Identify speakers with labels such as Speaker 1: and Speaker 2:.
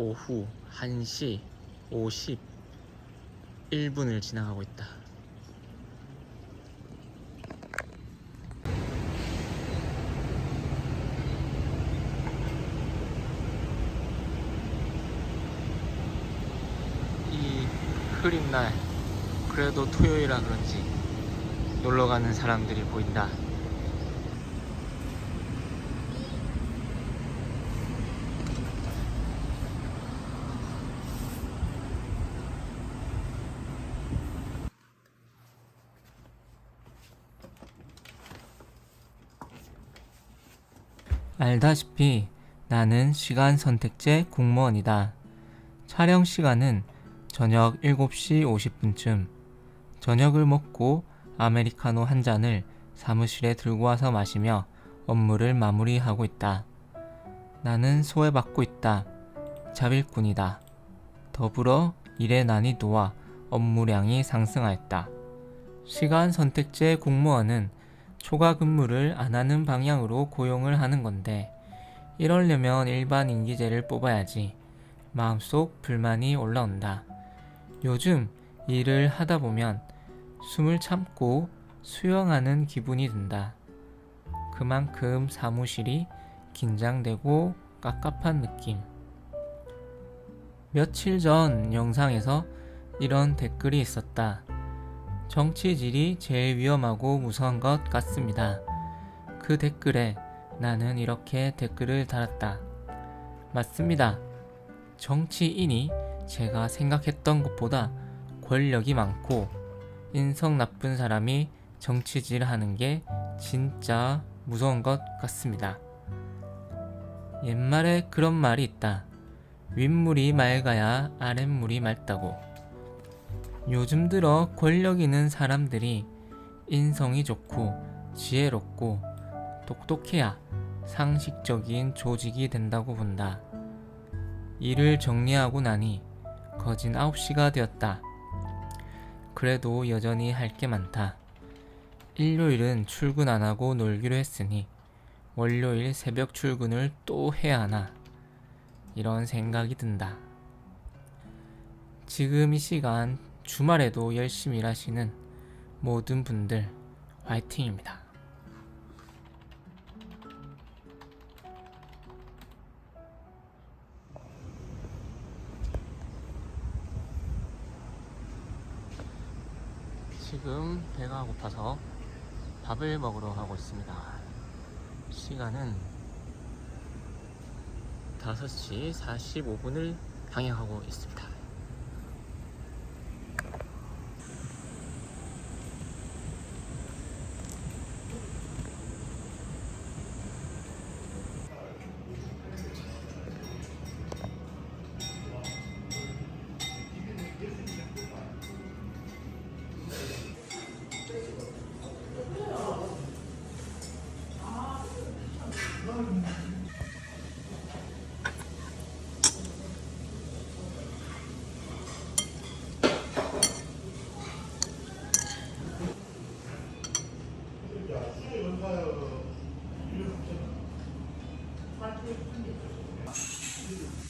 Speaker 1: 오후 1시 51분을 지나가고 있다. 이 흐린 날 그래도 토요일이라 그런지 놀러 가는 사람들이 보인다. 알다시피 나는 시간 선택제 공무원이다. 촬영 시간은 저녁 7시 50분쯤. 저녁을 먹고 아메리카노 한 잔을 사무실에 들고 와서 마시며 업무를 마무리하고 있다. 나는 소외받고 있다. 자빌꾼이다. 더불어 일의 난이도와 업무량이 상승하였다. 시간 선택제 공무원은 초과 근무를 안 하는 방향으로 고용을 하는 건데 이러려면 일반 임기제를 뽑아야지 마음속 불만이 올라온다. 요즘 일을 하다 보면 숨을 참고 수영하는 기분이 든다. 그만큼 사무실이 긴장되고 깝깝한 느낌. 며칠 전 영상에서 이런 댓글이 있었다. 정치질이 제일 위험하고 무서운 것 같습니다. 그 댓글에 나는 이렇게 댓글을 달았다. 맞습니다. 정치인이 제가 생각했던 것보다 권력이 많고 인성 나쁜 사람이 정치질 하는 게 진짜 무서운 것 같습니다. 옛말에 그런 말이 있다. 윗물이 맑아야 아랫물이 맑다고. 요즘 들어 권력 있는 사람들이 인성이 좋고 지혜롭고 똑똑해야 상식적인 조직이 된다고 본다. 일을 정리하고 나니 거진 9시가 되었다. 그래도 여전히 할 게 많다. 일요일은 출근 안 하고 놀기로 했으니 월요일 새벽 출근을 또 해야 하나. 이런 생각이 든다. 지금 이 시간 주말에도 열심히 일하시는 모든 분들 화이팅입니다. 지금 배가 고파서 밥을 먹으러 가고 있습니다. 시간은 5시 45분을 향해가고 있습니다. いいです。